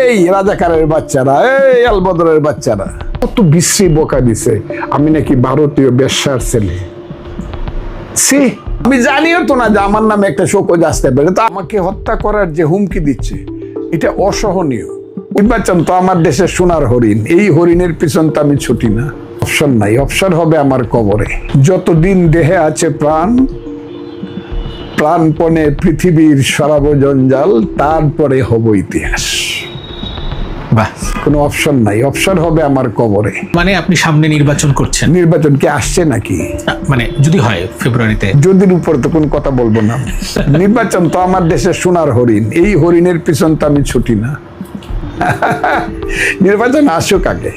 এই রাজাকারের বাচ্চারা, এই আলবদরের বাচ্চারা। কত বিশ্রী বোকা দিছে। আমি নাকি ভারতীয় বেশ্যার ছেলে। সি আমি জানিও তো না যে আমার নামে একটা শোকজ আসতে পারে। তা আমাকে হত্যা করার যে হুমকি দিচ্ছে, এটা অসহনীয়। নির্বাচন তো আমার দেশের সোনার হরিণ। এই হরিণের পিছন তো আমি ছুটি না। অপশন নাই। অপশন হবে আমার কবরে। যতদিন দেহে আছে প্রাণ, প্রাণপণে পৃথিবীর সরাব জঞ্জাল তারপরে হব ইতিহাস। বাহ। কোনো অপশন নাই। অপশন হবে আমার কবরে। মানে আপনি সামনে নির্বাচন করছেন? নির্বাচন কি আসছে নাকি? মানে যদি হয় ফেব্রুয়ারিতে। যদির উপর তো কোনো কথা বলব না। নির্বাচন তো আমার দেশের সোনার হরিণ। এই হরিণের পিছন তো আমি ছুটি না। নির্বাচন আসুক আগে।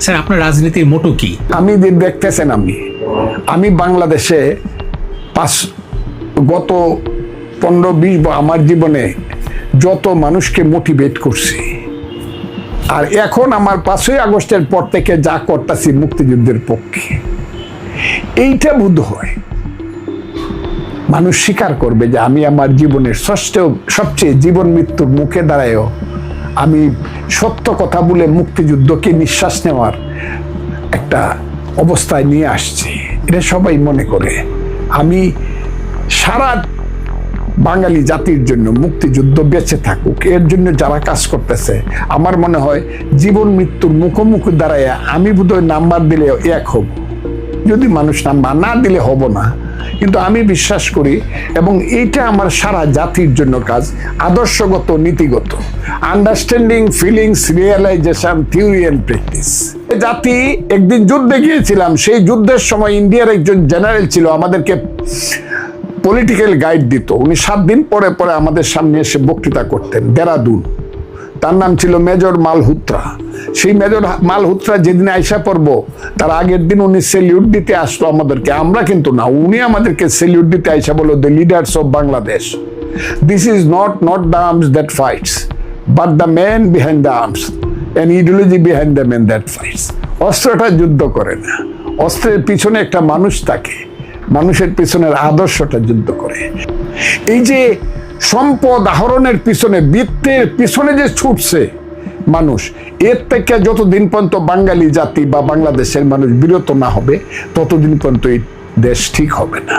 স্যার আপনার রাজনীতির মোটো কি? আমি দেখতেছেন আমি আমি বাংলাদেশে পাঁচ গত পনেরো বিশ আমার জীবনে যত মানুষকে মোটিভেট করছি আর এখন আমার পাঁচই আগস্টের পর থেকে যা করতেছি মুক্তিযুদ্ধের পক্ষে, এইটা বোধ হয় মানুষ স্বীকার করবে যে আমি আমার জীবনের ষষ্ঠ, সবচেয়ে জীবন মৃত্যুর মুখে দাঁড়ায়ও আমি সত্য কথা বলে মুক্তিযুদ্ধকে নিঃশ্বাস নেওয়ার একটা অবস্থায় নিয়ে আসছি। এটা সবাই মনে করে। আমি সারা বাঙালি জাতির জন্য মুক্তিযুদ্ধ বেঁচে থাকুক, এর জন্য যারা কাজ করতেছে, আমার মনে হয় জীবন মৃত্যুর মুখোমুখি দাঁড়ায় আমি বোধহয় নাম্বার দিলে এক হব। যদি মানুষ নাম্বার না দিলে হব না, কিন্তু আমি বিশ্বাস করি এবং এইটা আমার সারা জাতির জন্য কাজ, আদর্শগত, নীতিগত understanding feelings realisation theory and practice জাতি, একদিন যুদ্ধে গিয়েছিলাম, সেই যুদ্ধের সময় ইন্ডিয়ার একজন জেনারেল ছিল, আমাদেরকে পলিটিক্যাল গাইড দিত। উনি সাত দিন পরে পরে আমাদের সামনে এসে বক্তৃতা করতেন, দেরাদুন। তার নাম ছিল মেজর মালহুত্রা। সেই মেজর মালহুত্রা যেদিন আইসা পড়ব, তার আগের দিন উনি সেলিউট দিতে আসলো আমাদেরকে। আমরা কিন্তু না, উনি আমাদেরকে সেলিউট দিতে আইসা বলল the leaders of Bangladesh this is not not the arms that fights but the man behind the arms an ideology behind the man that fights অস্ত্রটা যুদ্ধ করে না। অস্ত্রের পিছনে একটা মানুষ থাকে মানুষের পিছনের আদর্শটা যুদ্ধ করে। এই যে সম্পদ আহরণের পিছনে, বৃত্তের পিছনে যে ছুটছে মানুষ, এর থেকে যতদিন পর্যন্ত বাঙালি জাতি বা বাংলাদেশের মানুষ বিরত না হবে, ততদিন পর্যন্ত এই দেশ ঠিক হবে না।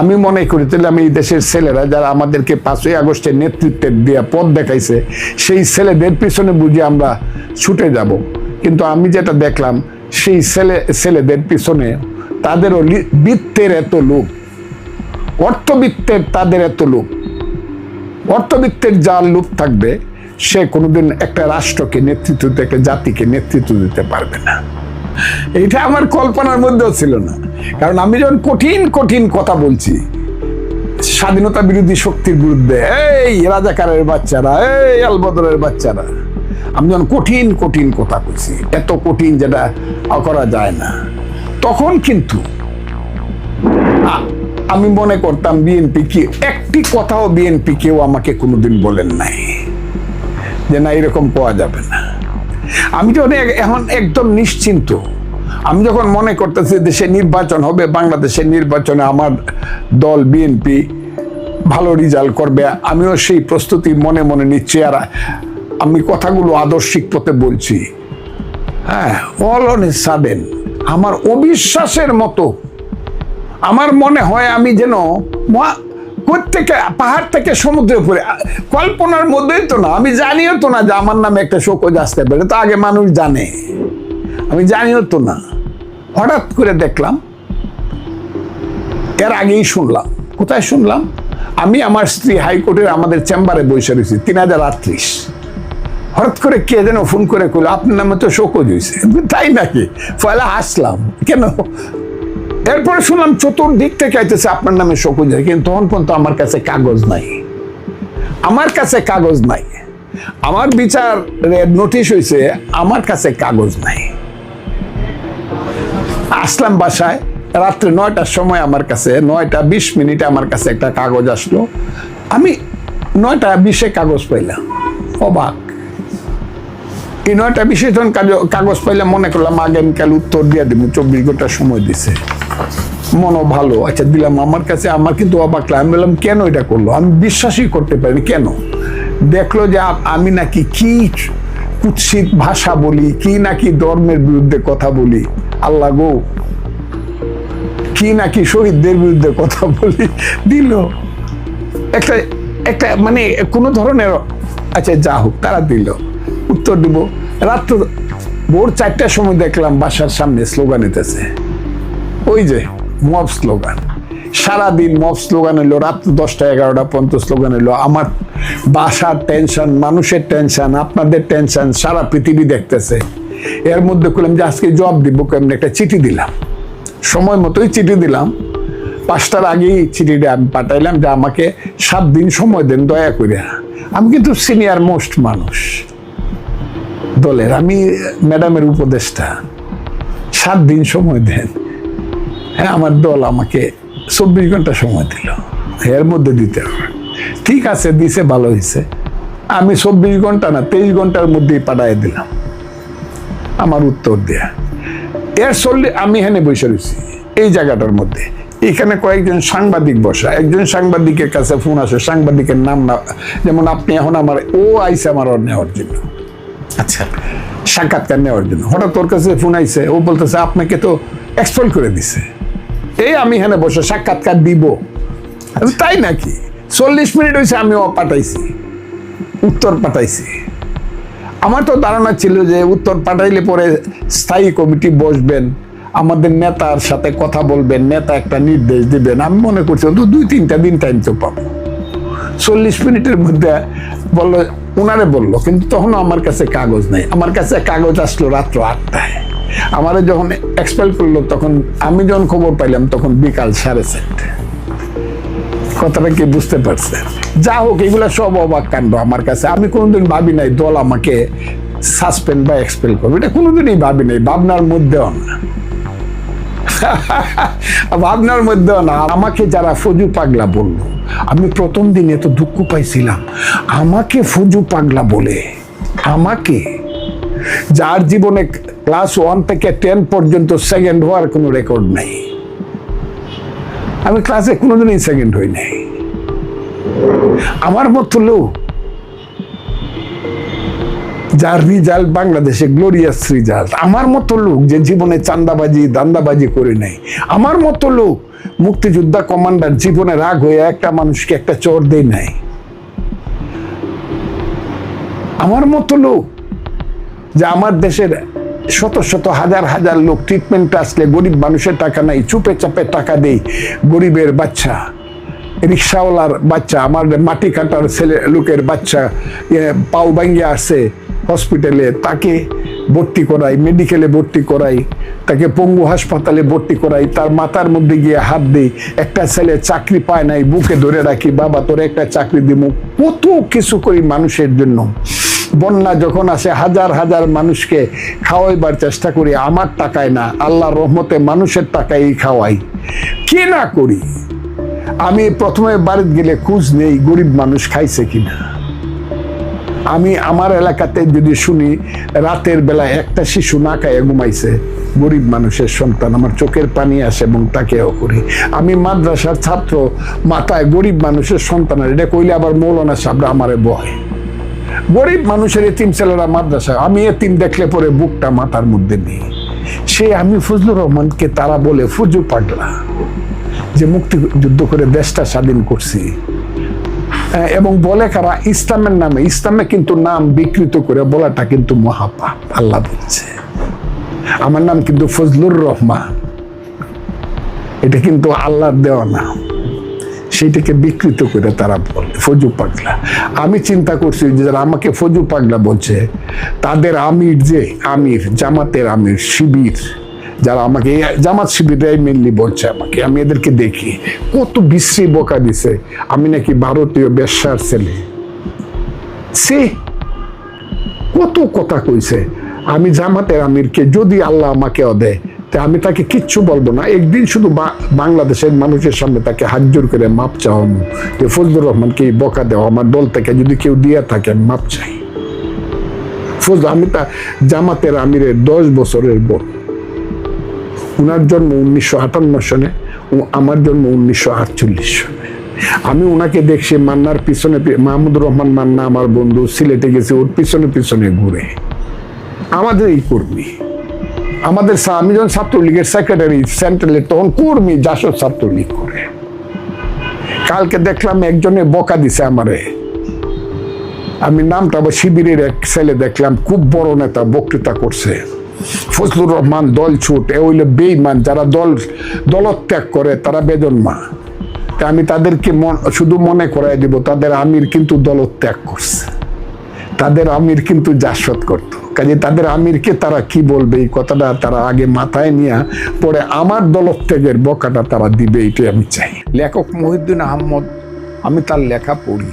আমি মনে করি, তাহলে আমি এই দেশের ছেলেরা যারা আমাদেরকে পাঁচই আগস্টের নেতৃত্বের দেওয়া পথ দেখাইছে, সেই ছেলেদের পিছনে বুঝে আমরা ছুটে যাব। কিন্তু আমি যেটা দেখলাম, সেই ছেলে ছেলেদের পিছনে তাদেরও বৃত্তের এত লোক অর্থবিত্তের তাদের এত লোক অর্থবিত্তের যার লোক থাকবে, সে কোনোদিন একটা রাষ্ট্রকে নেতৃত্ব একটা জাতিকে নেতৃত্ব দিতে পারবে না। এটা আমার কল্পনার মধ্যেও ছিল না। কারণ আমি যখন কঠিন কঠিন কথা বলছি, স্বাধীনতা বিরোধী শক্তির বিরুদ্ধে, এই রাজাকারের বাচ্চারা, এই আলবদরের বাচ্চারা। আমি যখন কঠিন কঠিন কথা বলছি, এত কঠিন যেটা করা যায় না। তখন কিন্তু আমি মনে করতাম বিএনপি কি একটি কথাও বিএনপি কেউ আমাকে কোনোদিন বলেন নাই যে না, এরকম পাওয়া যাবে না। আমি এ- এখন একদম নিশ্চিন্ত। আমি যখন মনে করতেছি দেশে নির্বাচন হবে, বাংলাদেশের নির্বাচনে আমার দল বিএনপি ভালো রেজাল্ট করবে, আমিও সেই প্রস্তুতি মনে মনে নিচ্ছি। আর আমি কথাগুলো আদর্শিক পথে বলছি। হ্যাঁ অল অন এ সাডেন আমার অবিশ্বাসের মতো। আমার মনে হয় আমি যেন কোত্থেকে পাহাড় থেকে সমুদ্রে পড়ে কল্পনার মধ্যেই তো না, আমি জানিও তো না যে আমার নামে একটা শোকজ আসতে পারে, তো আগে মানুষ জানে। আমি জানিও তো না। হঠাৎ করে দেখলাম, এর আগেই শুনলাম। কোথায় শুনলাম? আমি আমার স্ত্রী হাইকোর্টের আমাদের চেম্বারে বসে রয়েছি, তিন হাজার আটত্রিশ। হঠাৎ করে কে যেন ফোন করে কইলো, আপনার নামে তো শোকজ হয়েছে তাই নাকি? পয়লা হাসলাম। কেন? এরপরে শুনলাম চতুর্দিক থেকে আইতেছে, আপনার নামে শকুন কিন্তু তখন পর্যন্ত আমার কাছে কাগজ নাই। আমার কাছে কাগজ নাই। আমার বিচার নোটিশ হয়েছে আমার কাছে কাগজ নাই। আসলাম বাসায়, রাত্রে নয়টার সময় আমার কাছে, নয়টা বিশ মিনিটে আমার কাছে একটা কাগজ আসলো। আমি নয়টা বিশে কাগজ পাইলাম। অবাক। এই নয়টা বিশে যখন কাজ- কাগজ পাইলাম মনে করলাম আগামীকাল উত্তর দিয়ে দেবো, চব্বিশ ঘণ্টা সময় দিছে। মনো ভালো। আচ্ছা দিলাম আমার কাছে, আমার কিন্তু অবাক লাগে। আমি বললাম, কেন এটা করল? আমি বিশ্বাসই করতে পারিনি। কেন? দেখল যে আমি নাকি কি কুৎসিত ভাষা বলি, কি নাকি ধর্মের বিরুদ্ধে কথা বলি। আল্লাহ গো, কি নাকি শহীদদের বিরুদ্ধে কথা বলি। দিল। একটা একটা মানে কোনো ধরনের আচ্ছা যা হোক, তারা দিল। উত্তর দিব। রাত্র ভোর চারটার সময় দেখলাম বাসার সামনে স্লোগান এতেছে ওই যে, মব স্লোগান। সারাদিন মব স্লোগান এলো রাত্র দশটা এগারোটা পর্যন্ত স্লোগান এলো আমার বাসার টেনশন, মানুষের টেনশন, আপনাদের টেনশন, সারা পৃথিবী দেখতেছে। এর মধ্যে করলাম যে আজকে জব দিব, কেমন একটা চিঠি দিলাম। সময় মতোই চিঠি দিলাম। পাঁচটার আগেই চিঠিটা আমি পাঠাইলাম যে আমাকে সাত দিন সময় দেন দয়া করে আমি কিন্তু সিনিয়র মোস্ট মানুষ। দলের, আমি ম্যাডামের উপদেষ্টা। সাত দিন সময় দেন। হ্যাঁ আমার দল আমাকে চব্বিশ ঘণ্টা সময় দিল। এর মধ্যে দিতে হবে। ঠিক আছে, দিছে, ভালো হয়েছে আমি চব্বিশ ঘণ্টা না, তেইশ ঘণ্টার মধ্যেই পাঠাই দিলাম। আমার উত্তর দেয়া। এর চললে আমি হেনে বসে রয়েছি, এই জায়গাটার মধ্যে। এখানে কয়েকজন সাংবাদিক বসা। একজন সাংবাদিকের কাছে ফোন আসে, সাংবাদিকের নাম না যেমন আপনি এখন আমার, ও আইসে আমার নেওয়ার জন্য। আচ্ছা। সাক্ষাৎকার নেওয়ার জন্য। হঠাৎ তোর কাছে ফোন আইছে, ও বলতেছে, আপনাকে তো এক্সপেল করে দিছে। এই আমি এখানে বসে সাক্ষাৎকার দিব? তাই নাকি? চল্লিশ মিনিট হয়েছে আমি পাঠাইছি, উত্তর পাঠাইছি। আমার তো ধারণা ছিল যে উত্তর পাঠাইলে পরে স্থায়ী কমিটি বসবেন, আমাদের নেতার সাথে কথা বলবেন, নেতা একটা নির্দেশ দিবেন। আমি মনে করছি দুই তিনটা দিন টাইম তো পাবো। চল্লিশ মিনিটের মধ্যে বলল ওনারে বলল, কিন্তু তখন আমার কাছে কাগজ নেই। আমার কাছে কাগজ আসলো রাত্র আটটায়। আমারে যখন এক্সপেল করল, তখন আমি যখন খবর পাইলাম, তখন বিকাল সাড়ে চারটে। কথাটা কি বুঝতে পারছে? যা হোক, এগুলো সব অবাক কাণ্ড আমার কাছে। আমি কোনোদিন ভাবি নাই, দল আমাকে সাসপেন্ড বা এক্সপেল করবে। এটা কোনোদিনই ভাবি নাই, ভাবনার মধ্যেও না। ভাবনার মধ্যেও না, আমাকে যারা ফজু পাগলা বলল, আমি প্রথম দিনে এত দুঃখ পাইছিলাম। আমাকে ফজু পাগলা বলে, আমাকে, যার জীবনে ক্লাস ওয়ান থেকে টেন পর্যন্ত সেকেন্ড হওয়ার কোনো রেকর্ড নাই। আমি ক্লাসে কোনোদিনই সেকেন্ড হই নাই। আমার মতো লোক যার রেজাল্ট বাংলাদেশে গ্লোরিয়াস রেজাল্ট আমার মতো লোক যে জীবনে চান্দাবাজি, দান্দাবাজি করে নেই, আমার মতো লোক মুক্তিযোদ্ধা কমান্ডার জীবনে রাগ হয়ে একটা মানুষকে একটা চর দেয় নাই। আমার মতো লোক যে আমার দেশের শত শত হাজার হাজার লোক ট্রিটমেন্ট আসলে গরিব মানুষের টাকা নাই, চুপে চাপে টাকা দেই গরিবের বাচ্চা, রিক্সাওয়ালার বাচ্চা, আমার মাটি কাটার ছেলে, লোকের বাচ্চা পাও ভাঙ্গে আসে হসপিটালে তাকে ভর্তি করাই মেডিকেলে ভর্তি করাই, তাকে পঙ্গু হাসপাতালে ভর্তি করাই, তার মাথার মধ্যে গিয়ে হাত দিই, একটা ছেলে চাকরি পায় নাই, বুকে ধরে রাখি, বাবা, তোর একটা চাকরি দিব কত কিছু করি মানুষের জন্য। বন্যা যখন আসে, হাজার হাজার মানুষকে খাওয়াইবার চেষ্টা করি, আমার টাকায় না, আল্লাহর রহমতে মানুষের টাকায় খাওয়াই। কি না করি? আমি প্রথমে বাড়িতে গেলে খোঁজ নেই, গরিব মানুষ খাইছে কিনা। আমি আমার এলাকাতে যদি শুনি, রাতের বেলায় একটা শিশু না খাইয়ে ঘুমাইছে, গরিব মানুষের সন্তান, আমার চোখের পানি আসে এবং তাকেও করি। আমি মাদ্রাসার ছাত্র, মাথায় গরিব মানুষের সন্তান এটা কইলে আবার মৌলানা সাহেবরা আমারে বয়। গরিব মানুষের এতিম ছেলেরা মাদ্রাসা আমি এতিম দেখলে পরে বুকটা মাথার মধ্যে নেই। সে আমি ফজলুর রহমানকে তারা বলে, ফুজু পাগলা, যে মুক্তিযুদ্ধ করে দেশটা স্বাধীন করছি এবং বলে কারা, ইসলামের নামে, ইসলামে কিন্তু নাম বিকৃত করে বলাটা কিন্তু মহাপাপ, আল্লাহ বলছে। আমার নাম কিন্তু ফজলুর রহমান। এটা কিন্তু আল্লাহর দেওয়া নাম। সেইটাকে বিকৃত করে তারা বলে, ফজু পাগলা। আমি চিন্তা করছি যে যারা আমাকে ফজু পাগলা বলছে, তাদের আমির যে, আমির, জামাতের আমির, শিবির। যারা আমাকে, জামাত শিবিরাই মেনলি বলছে আমাকে, আমি এদেরকে দেখি। কত বিশ্রী বোকা দিছে। আমি নাকি ভারতীয় বেশ্যার ছেলে। সে কত কথা কইছে। আমি জামাতের আমিরকে, যদি আল্লাহ আমাকে দেয়, তা আমি তাকে কিচ্ছু বলব না। একদিন শুধু বাংলাদেশের মানুষের সামনে তাকে হাত জোর করে মাপ চাওয়া যে ফজলুর রহমানকে বকা দেওয়া, আমার দল থেকে যদি কেউ দিয়ে থাকে মাপ চাই। ফজল আমি তা জামাতের আমিরের দশ বছরের বড় উনার জন্ম উনিশশো আটান্ন সনে ও আমার জন্ম উনিশশো আটচল্লিশ সনে। আমি ওনাকে দেখছি মান্নার পিছনে মাহমুদুর রহমান মান্না আমার বন্ধু, সিলেটে গেছে, ওর পিছনে পিছনে ঘুরে। আমাদের এই কর্মী। আমাদের আমি যখন ছাত্রলীগের সেক্রেটারি সেন্ট্রালের তখন কর্মী জাসদ ছাত্রলীগ করে। কালকে দেখলাম একজনে বকা দিছে আমারে। আমি নামটা আবার শিবিরের এক ছেলে দেখলাম, খুব বড় নেতা, বক্তৃতা করছে। ফজলুর রহমান দল ছুট, এ হইলে বেইমান যারা দল দলত্যাগ করে, তারা বেদনমা তা আমি তাদেরকে শুধু মনে করাই দিব, তাদের আমির কিন্তু দলত্যাগ করছে। তাদের আমির কিন্তু জাসদ করত। কাজে তাদের আমিরকে তারা কি বলবে, এই কথাটা তারা আগে মাথায় নিয়ে, পরে আমার দলত্যাগের বকাটা তারা দিবে, এটাই আমি চাই। লেখক মহিউদ্দিন আহমদ, আমি তার লেখা পড়ি।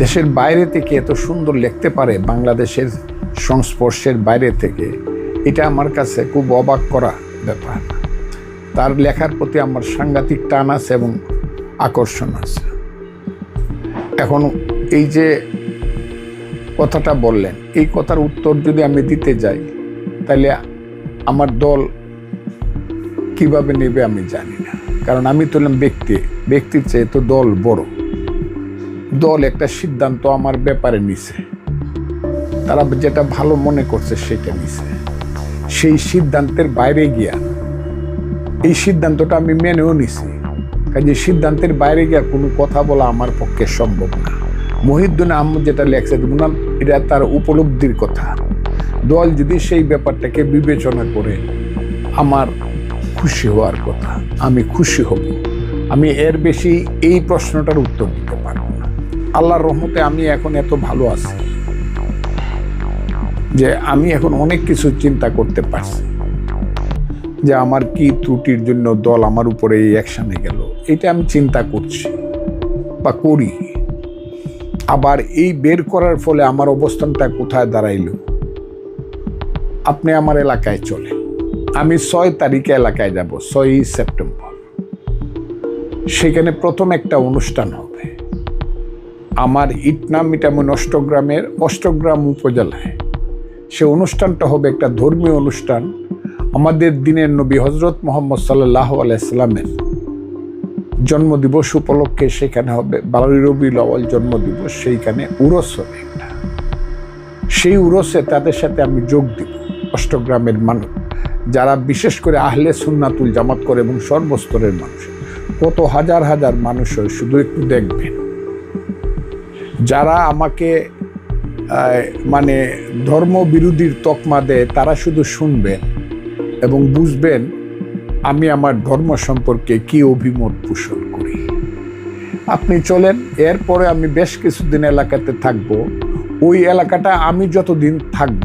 দেশের বাইরে থেকে এত সুন্দর লিখতে পারে বাংলাদেশের সংস্পর্শের বাইরে থেকে, এটা আমার কাছে খুব অবাক করা ব্যাপার। তার লেখার প্রতি আমার সাংঘাতিক টান আছে এবং আকর্ষণ আছে। এখন এই যে কথাটা বললেন, এই কথার উত্তর যদি আমি দিতে যাই, তাহলে আমার দল কীভাবে নেবে আমি জানি না। কারণ আমি তো ব্যক্তি, ব্যক্তির চেয়ে তো দল বড়। দল একটা সিদ্ধান্ত আমার ব্যাপারে নিছে। তারা যেটা ভালো মনে করছে সেটা নিছে। সেই সিদ্ধান্তের বাইরে গিয়া, এই সিদ্ধান্তটা আমি মেনেও নিছি। কাজে সিদ্ধান্তের বাইরে গিয়া কোনো কথা বলা আমার পক্ষে সম্ভব না। মহিউদ্দিন আহমদ যেটা লেখছে উনার এটা তার উপলব্ধির কথা। দল যদি সেই ব্যাপারটাকে বিবেচনা করে, আমার খুশি হওয়ার কথা, আমি খুশি হব। আমি এর বেশি এই প্রশ্নটার উত্তর দিতে পারব না। আল্লাহর রহমতে আমি এখন এত ভালো আছি। যে আমি এখন অনেক কিছু চিন্তা করতে পারছি। যে আমার কি ত্রুটির জন্য দল আমার উপরে এই অ্যাকশানে গেল, এটা আমি চিন্তা করছি বা করি। আবার এই বের করার ফলে আমার অবস্থানটা কোথায় দাঁড়াইল? আপনি আমার এলাকায় চলে আমি ছয় তারিখে এলাকায় যাব, ছয়ই সেপ্টেম্বর। সেখানে প্রথম একটা অনুষ্ঠান হবে। আমার ইটনা মিটামন অষ্টগ্রামের অষ্টগ্রাম উপজেলায়। সে অনুষ্ঠানটা হবে একটা ধর্মীয় অনুষ্ঠান আমাদের দিনের নবী হজরত মোহাম্মদ সাল্লাহ আলাইসাল্লামের জন্মদিবস উপলক্ষে সেখানে হবে। বারোই রবি লওয়াল জন্মদিবস, সেইখানে উরস হবে একটা। সেই উরসে তাদের সাথে আমি যোগ দিব অষ্টগ্রামের মানুষ, যারা বিশেষ করে আহলে সুন্নাতুল জামাত করে এবং সর্বস্তরের মানুষ। কত হাজার হাজার মানুষ শুধু একটু দেখবেন। যারা আমাকে মানে ধর্ম বিরোধীর তকমা দেয়, তারা শুধু শুনবেন এবং বুঝবেন, আমি আমার ধর্ম সম্পর্কে কি অভিমত পোষণ করি। আপনি চলেন, এরপরে আমি বেশ কিছুদিন এলাকাতে থাকব। ওই এলাকাটা আমি যতদিন থাকব,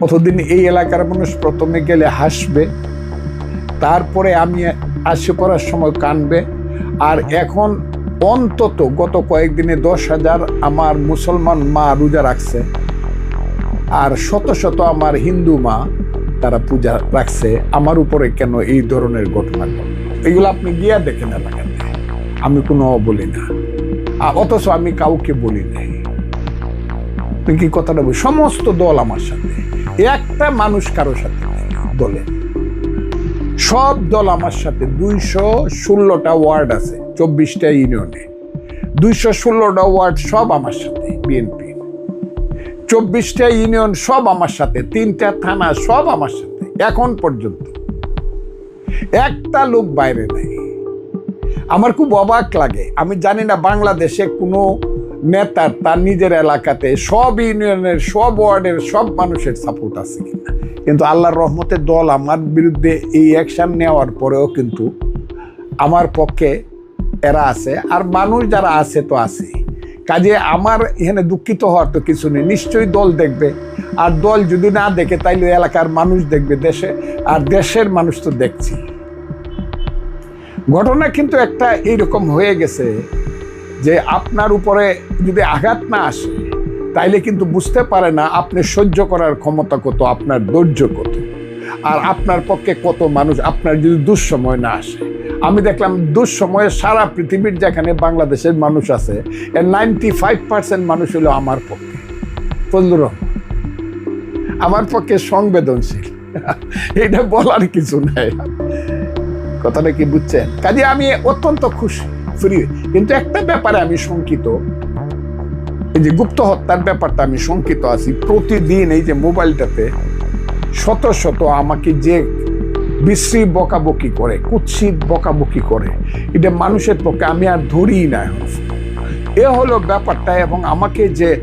ততদিন এই এলাকার মানুষ প্রথমে গেলে হাসবে, তারপরে আমি আসে পড়ার সময় কানবে, আর এখন অন্তত গত কয়েকদিনে দশ হাজার আমার মুসলমান মা রোজা রাখছে। আর শত শত আমার হিন্দু মা তারা পূজা রাখছে। আমার উপরে কেন এই ধরনের ঘটনা এগুলো আপনি গিয়া দেখেন এলাকাতে আমি কোনো বলি না। আর অথচ আমি কাউকে বলি নাই। কি কথাটা বলি? সমস্ত দল আমার সাথে। একটা মানুষ কারও সাথে দলে। সব দল আমার সাথে। দুইশো ষোলোটা ওয়ার্ড আছে। চব্বিশটা ইউনিয়নে। দুইশো ষোলোটা ওয়ার্ড সব আমার সাথে, বিএনপি। চব্বিশটা ইউনিয়ন সব আমার সাথে, তিনটা থানা সব আমার সাথে, এখন পর্যন্ত। একটা লোক বাইরে নেই। আমার খুব অবাক লাগে। আমি জানি না বাংলাদেশে কোনো নেতার তার নিজের এলাকাতে সব ইউনিয়নের, সব ওয়ার্ডের, সব মানুষের সাপোর্ট আছে কিনা। কিন্তু আল্লাহর রহমতের দল আমার বিরুদ্ধে এই অ্যাকশন নেওয়ার পরেও কিন্তু আমার পক্ষে এরা আছে, আর মানুষ যারা আছে তো আছে। কাজে আমার এখানে দুঃখিত হওয়ার তো কিছু নেই, নিশ্চয়ই দল দেখবে। আর দল যদি না দেখে, তাইলে এলাকার মানুষ দেখবে দেশে, আর দেশের মানুষ তো দেখছি। ঘটনা কিন্তু একটা এইরকম হয়ে গেছে যে আপনার উপরে যদি আঘাত না আসে, তাইলে কিন্তু বুঝতে পারে না আপনি সহ্য করার ক্ষমতা কত, আপনার ধৈর্য কত, আর আপনার পক্ষে কত মানুষ, আপনার যদি দুঃসময় না আসে। আমি দেখলাম দুঃসময়ে সারা পৃথিবীর যেখানে বাংলাদেশের মানুষ আছে এর নাইনটি ফাইভ পার্সেন্ট মানুষ হলো আমার পক্ষে। ফজলুর আমার পক্ষে সংবেদনশীল। এটা বলার কিছু নাই। কথাটা কি বুঝছেন? কাজে আমি অত্যন্ত খুশি ফ্রি কিন্তু একটা ব্যাপারে আমি শঙ্কিত, এই যে গুপ্ত হত্যার ব্যাপারটা আমি শঙ্কিত আছি। প্রতিদিন এই যে মোবাইলটাতে শত শত আমাকে যে বিশ্রী বকাবকি করে, কুৎসিত বকাবকি করে। এটা মানুষের পক্ষে আমি আর ধরি না। এ হলো ব্যাপারটা এবং আমাকে যে